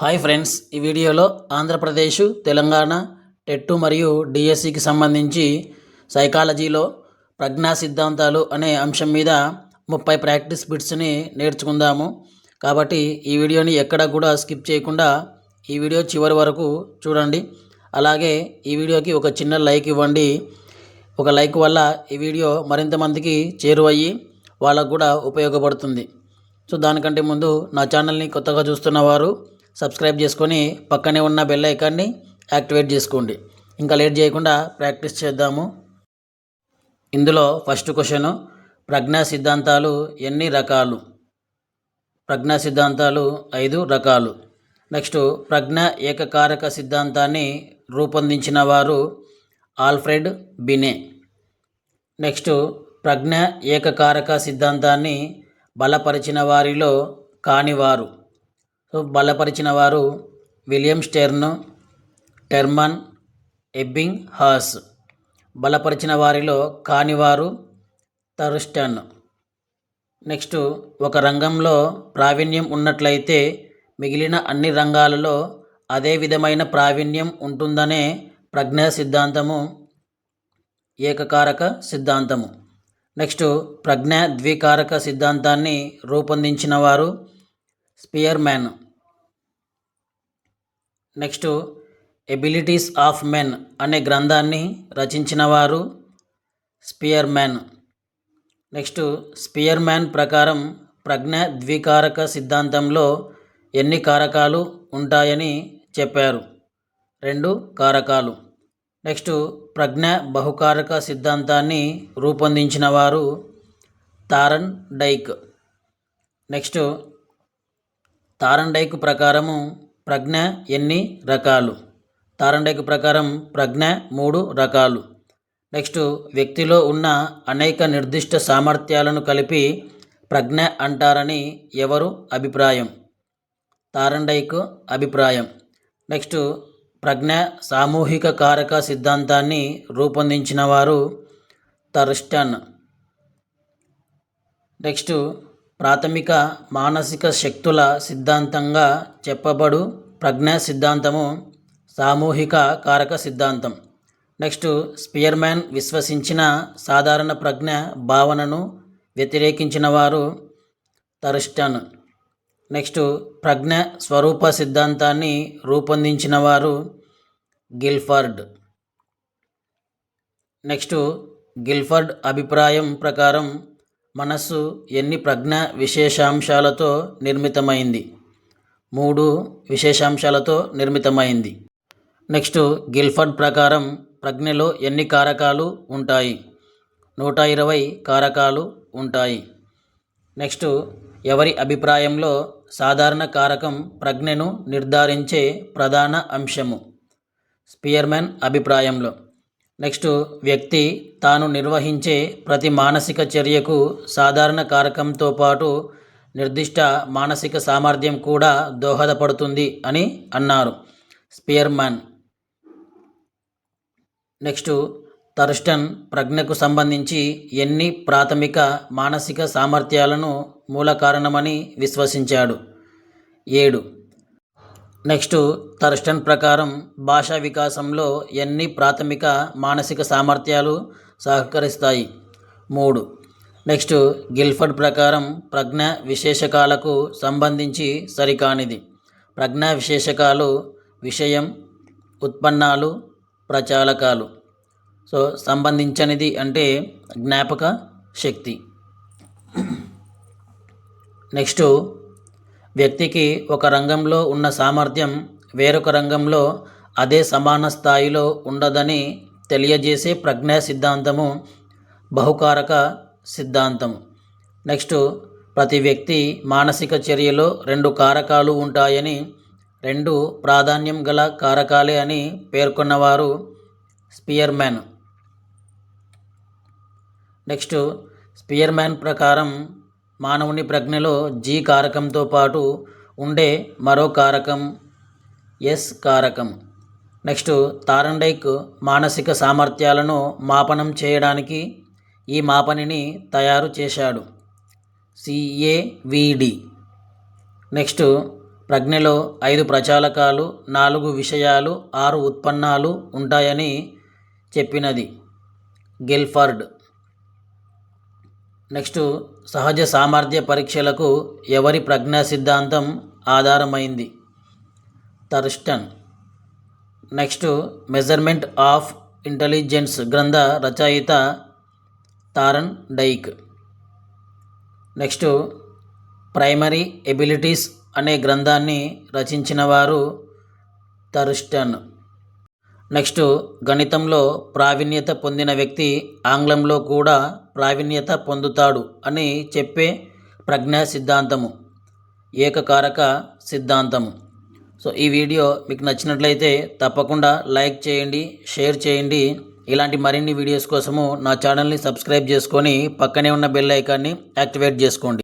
Hi friends ఈ వీడియోలో Andhra Pradesh Telangana TET మరియు డిఎస్సికి సంబంధించి సైకాలజీలో ప్రజ్ఞా సిద్ధాంతాలు అనే అంశం మీద ముప్పై ప్రాక్టీస్ బిట్స్ని నేర్చుకుందాము. కాబట్టి ఈ వీడియోని ఎక్కడ కూడా స్కిప్ చేయకుండా ఈ వీడియో చివరి వరకు చూడండి. అలాగే ఈ వీడియోకి ఒక చిన్న లైక్ ఇవ్వండి. ఒక లైక్ వల్ల ఈ వీడియో మరింత మందికి చేరువయ్యి వాళ్ళకు కూడా ఉపయోగపడుతుంది. సో దానికంటే ముందు నా ఛానల్ని కొత్తగా చూస్తున్న వారు సబ్స్క్రైబ్ చేసుకొని పక్కనే ఉన్న బెల్ ఐకాన్ని యాక్టివేట్ చేసుకోండి. ఇంకా లేట్ చేయకుండా ప్రాక్టీస్ చేద్దాము. ఇందులో ఫస్ట్ క్వశ్చన్ ప్రజ్ఞా సిద్ధాంతాలు ఎన్ని రకాలు? ప్రజ్ఞా సిద్ధాంతాలు ఐదు రకాలు. నెక్స్ట్ ప్రజ్ఞ ఏకకారక సిద్ధాంతాన్ని రూపొందించిన వారు ఆల్ఫ్రెడ్ బినే. నెక్స్ట్ ప్రజ్ఞ ఏకకారక సిద్ధాంతాన్ని బలపరిచిన వారిలో కానివారు. సో బలపరిచిన వారు William Stern Terman Ebbinghaus. బలపరిచిన వారిలో కానివారు థర్స్టన్ నెక్స్ట్ ఒక రంగంలో ప్రావీణ్యం ఉన్నట్లయితే మిగిలిన అన్ని రంగాలలో అదే విధమైన ప్రావీణ్యం ఉంటుందనే ప్రజ్ఞా సిద్ధాంతము ఏకకారక సిద్ధాంతము. నెక్స్ట్ ప్రజ్ఞా ద్వికారక సిద్ధాంతాన్ని రూపొందించిన వారు Spearman. Next abilities of men అనే గ్రంథాన్ని రచించిన వారు Spearman. Next Spearman ప్రకారం ప్రజ్ఞ ద్వికారక సిద్ధాంతంలో ఎన్ని కారకాలు ఉంటాయని చెప్పారు? రెండు కారకాలు. నెక్స్ట్ ప్రజ్ఞ బహుకారక సిద్ధాంతాన్ని రూపొందించిన వారు తారన్ డైక్. నెక్స్ట్ తారండైకు ప్రకారము ప్రజ్ఞ ఎన్ని రకాలు? తారండైకు ప్రకారం ప్రజ్ఞ మూడు రకాలు. నెక్స్ట్ వ్యక్తిలో ఉన్న అనేక నిర్దిష్ట సామర్థ్యాలను కలిపి ప్రజ్ఞ అంటారని ఎవరు అభిప్రాయం? తారండైక్ అభిప్రాయం. నెక్స్ట్ ప్రజ్ఞ సామూహిక కారక సిద్ధాంతాన్ని రూపొందించిన వారు తర్స్టన్ నెక్స్ట్ ప్రాథమిక మానసిక శక్తుల సిద్ధాంతంగా చెప్పబడు ప్రజ్ఞ సిద్ధాంతము సామూహిక కారక సిద్ధాంతం. నెక్స్ట్ స్పియర్మ్యాన్ విశ్వసించిన సాధారణ ప్రజ్ఞ భావనను వ్యతిరేకించిన వారు థర్స్టన్ నెక్స్ట్ ప్రజ్ఞ స్వరూప సిద్ధాంతాన్ని రూపొందించిన వారు గిల్ఫర్డ్. నెక్స్ట్ గిల్ఫర్డ్ అభిప్రాయం ప్రకారం మనస్సు ఎన్ని ప్రజ్ఞ విశేషాంశాలతో నిర్మితమైంది? మూడు విశేషాంశాలతో నిర్మితమైంది. నెక్స్ట్ గిల్ఫర్డ్ ప్రకారం ప్రజ్ఞలో ఎన్ని కారకాలు ఉంటాయి? నూట ఇరవై కారకాలు ఉంటాయి. నెక్స్ట్ ఎవరి అభిప్రాయంలో సాధారణ కారకం ప్రజ్ఞను నిర్ధారించే ప్రధాన అంశము? స్పియర్మెన్ అభిప్రాయంలో. నెక్స్ట్ వ్యక్తి తాను నిర్వహించే ప్రతి మానసిక చర్యకు సాధారణ కారకంతో పాటు నిర్దిష్ట మానసిక సామర్థ్యం కూడా దోహదపడుతుంది అని అన్నారు. స్పియర్మ్యాన్. నెక్స్ట్ థర్స్టన్ ప్రజ్ఞకు సంబంధించి ఎన్ని ప్రాథమిక మానసిక సామర్థ్యాలను మూల కారణమని విశ్వసించాడు. ఏడు. నెక్స్ట్ థర్స్టన్ ప్రకారం భాషా వికాసంలో ఎన్ని ప్రాథమిక మానసిక సామర్థ్యాలు సహకరిస్తాయి? మూడు. నెక్స్ట్ గిల్ఫర్డ్ ప్రకారం ప్రజ్ఞ విశేషకాలకు సంబంధించి సరికానిది. ప్రజ్ఞా విశేషకాలు విషయం ఉత్పన్నాలు ప్రచాలకాలు. సో సంబంధించనిది అంటే జ్ఞాపక శక్తి. నెక్స్ట్ వ్యక్తికి ఒక రంగంలో ఉన్న సామర్థ్యం వేరొక రంగంలో అదే సమాన స్థాయిలో ఉండదని తెలియజేసే ప్రజ్ఞా సిద్ధాంతము బహుకారక సిద్ధాంతం నెక్స్ట్ ప్రతి వ్యక్తి మానసిక చర్యలో రెండు కారకాలు ఉంటాయని రెండు ప్రాధాన్యం గల కారకాలే అని పేర్కొన్నవారు స్పియర్మ్యాన్. నెక్స్ట్ స్పియర్మ్యాన్ ప్రకారం మానవుని ప్రజ్ఞలో జీ కారకంతో పాటు ఉండే మరో కారకం ఎస్ కారకం. నెక్స్ట్ తారండైక్ మానసిక సామర్థ్యాలను మాపనం చేయడానికి ఈ మాపనిని తయారు చేశాడు. సిఏవిడి నెక్స్ట్ ప్రజ్ఞలో ఐదు ప్రచాలకాలు నాలుగు విషయాలు ఆరు ఉత్పన్నాలు ఉంటాయని చెప్పినది. గెల్ఫర్డ్. నెక్స్ట్ సహజ సామర్థ్య పరీక్షలకు ఎవరి ప్రజ్ఞా సిద్ధాంతం ఆధారమైంది? Thurstone next measurement of intelligence గ్రంథ రచయిత Thorndike. Next primary abilities అనే గ్రంథాన్ని రచించిన వారు థర్స్టన్ నెక్స్ట్ గణితంలో ప్రావీణ్యత పొందిన వ్యక్తి ఆంగ్లంలో కూడా ప్రావీణ్యత పొందుతాడు అని చెప్పే ప్రజ్ఞా సిద్ధాంతము ఏకకారక సిద్ధాంతము. సో ఈ వీడియో మీకు నచ్చినట్లయితే తప్పకుండా లైక్ చేయండి షేర్ చేయండి. ఇలాంటి మరిన్ని వీడియోస్ కోసము నా ఛానల్ని సబ్స్క్రైబ్ చేసుకొని పక్కనే ఉన్న బెల్ ఐకాన్ని యాక్టివేట్ చేసుకోండి.